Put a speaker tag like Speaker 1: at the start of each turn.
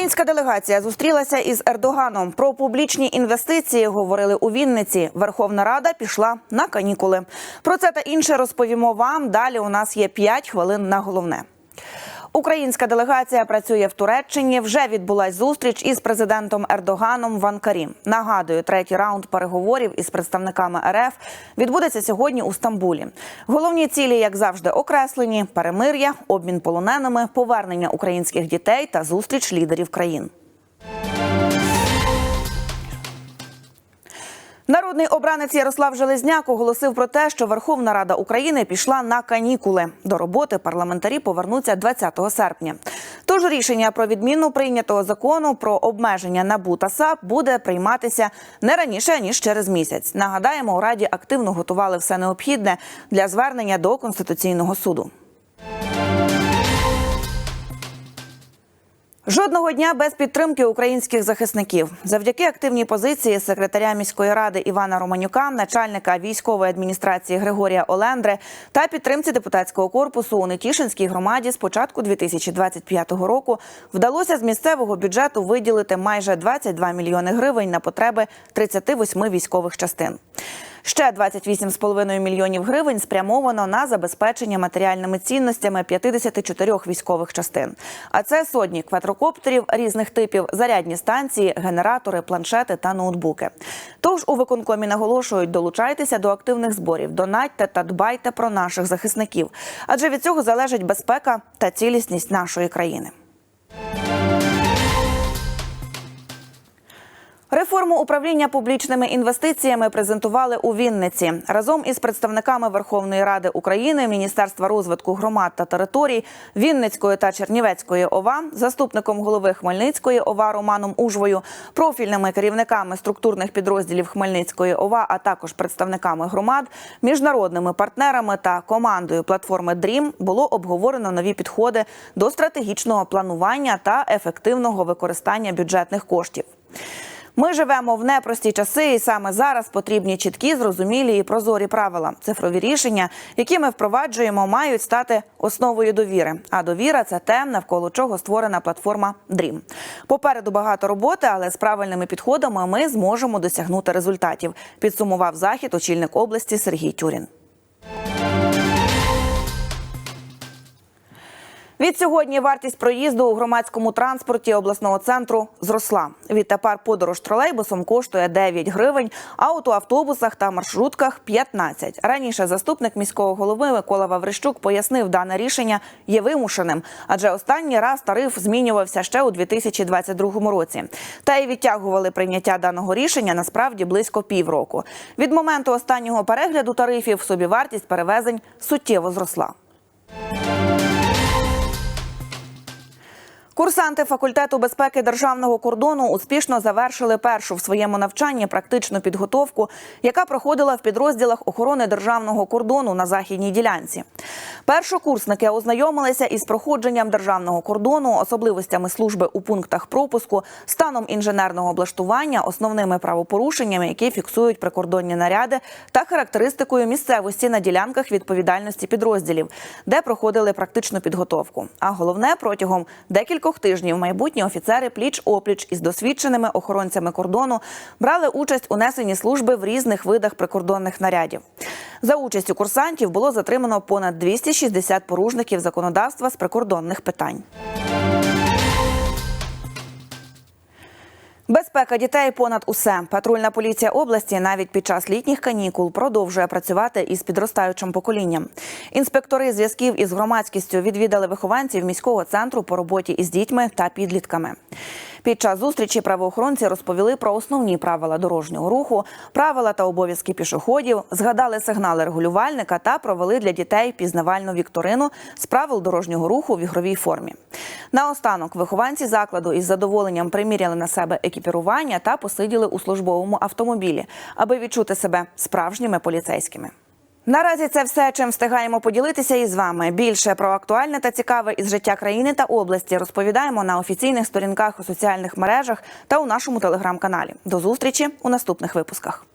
Speaker 1: Українська делегація зустрілася із Ердоганом. Про публічні інвестиції говорили у Вінниці. Верховна Рада пішла на канікули. Про це та інше розповімо вам. Далі у нас є 5 хвилин на головне. Українська делегація працює в Туреччині. Вже відбулась зустріч із президентом Ердоганом в Анкарі. Нагадую, третій раунд переговорів із представниками РФ відбудеться сьогодні у Стамбулі. Головні цілі, як завжди, окреслені: перемир'я, обмін полоненими, повернення українських дітей та зустріч лідерів країн. Народний обранець Ярослав Железняк оголосив про те, що Верховна Рада України пішла на канікули. До роботи парламентарі повернуться 20 серпня. Тож рішення про відміну прийнятого закону про обмеження НАБУ та САП буде прийматися не раніше ніж через місяць. Нагадаємо, у раді активно готували все необхідне для звернення до конституційного суду. Жодного дня без підтримки українських захисників. Завдяки активній позиції секретаря міської ради Івана Романюка, начальника військової адміністрації Григорія Олендри та підтримці депутатського корпусу у Нетішинській громаді з початку 2025 року вдалося з місцевого бюджету виділити майже 22 мільйони гривень на потреби 38 військових частин. Ще 28,5 мільйонів гривень спрямовано на забезпечення матеріальними цінностями 54 військових частин. А це сотні квадрокоптерів різних типів, зарядні станції, генератори, планшети та ноутбуки. Тож у виконкомі наголошують, долучайтеся до активних зборів, донатьте та дбайте про наших захисників, адже від цього залежить безпека та цілісність нашої країни. Реформу управління публічними інвестиціями презентували у Вінниці разом із представниками Верховної Ради України, Міністерства розвитку громад та територій, Вінницької та Чернівецької ОВА, заступником голови Хмельницької ОВА Романом Ужвою, профільними керівниками структурних підрозділів Хмельницької ОВА, а також представниками громад, міжнародними партнерами та командою платформи Дрім було обговорено нові підходи до стратегічного планування та ефективного використання бюджетних коштів. Ми живемо в непрості часи, і саме зараз потрібні чіткі, зрозумілі і прозорі правила. Цифрові рішення, які ми впроваджуємо, мають стати основою довіри. А довіра це те, навколо чого створена платформа Dream. Попереду багато роботи, але з правильними підходами ми зможемо досягнути результатів. Підсумував захід очільник області Сергій Тюрін. Відсьогодні вартість проїзду у громадському транспорті обласного центру зросла. Відтепер подорож тролейбусом коштує 9 гривень, а у автобусах та маршрутках 15. Раніше заступник міського голови Микола Ваврищук пояснив, дане рішення є вимушеним, адже останній раз тариф змінювався ще у 2022 році. Та й відтягували прийняття даного рішення насправді близько півроку. Від моменту останнього перегляду тарифів собівартість перевезень суттєво зросла. Курсанти факультету безпеки державного кордону успішно завершили першу в своєму навчанні практичну підготовку, яка проходила в підрозділах охорони державного кордону на західній ділянці. Першокурсники ознайомилися із проходженням державного кордону, особливостями служби у пунктах пропуску, станом інженерного облаштування, основними правопорушеннями, які фіксують прикордонні наряди, та характеристикою місцевості на ділянках відповідальності підрозділів, де проходили практичну підготовку. А головне протягом декількох тижнів майбутні офіцери пліч опліч із досвідченими охоронцями кордону брали участь у несенні служби в різних видах прикордонних нарядів. За участю курсантів було затримано понад 260 порушників законодавства з прикордонних питань. Безпека дітей понад усе. Патрульна поліція області навіть під час літніх канікул продовжує працювати із підростаючим поколінням. Інспектори зв'язків із громадськістю відвідали вихованців міського центру по роботі із дітьми та підлітками. Під час зустрічі правоохоронці розповіли про основні правила дорожнього руху, правила та обов'язки пішоходів, згадали сигнали регулювальника та провели для дітей пізнавальну вікторину з правил дорожнього руху в ігровій формі. Наостанок вихованці закладу із задоволенням приміряли на себе екіпірування та посиділи у службовому автомобілі, аби відчути себе справжніми поліцейськими. Наразі це все, чим встигаємо поділитися із вами. Більше про актуальне та цікаве із життя країни та області розповідаємо на офіційних сторінках у соціальних мережах та у нашому телеграм-каналі. До зустрічі у наступних випусках.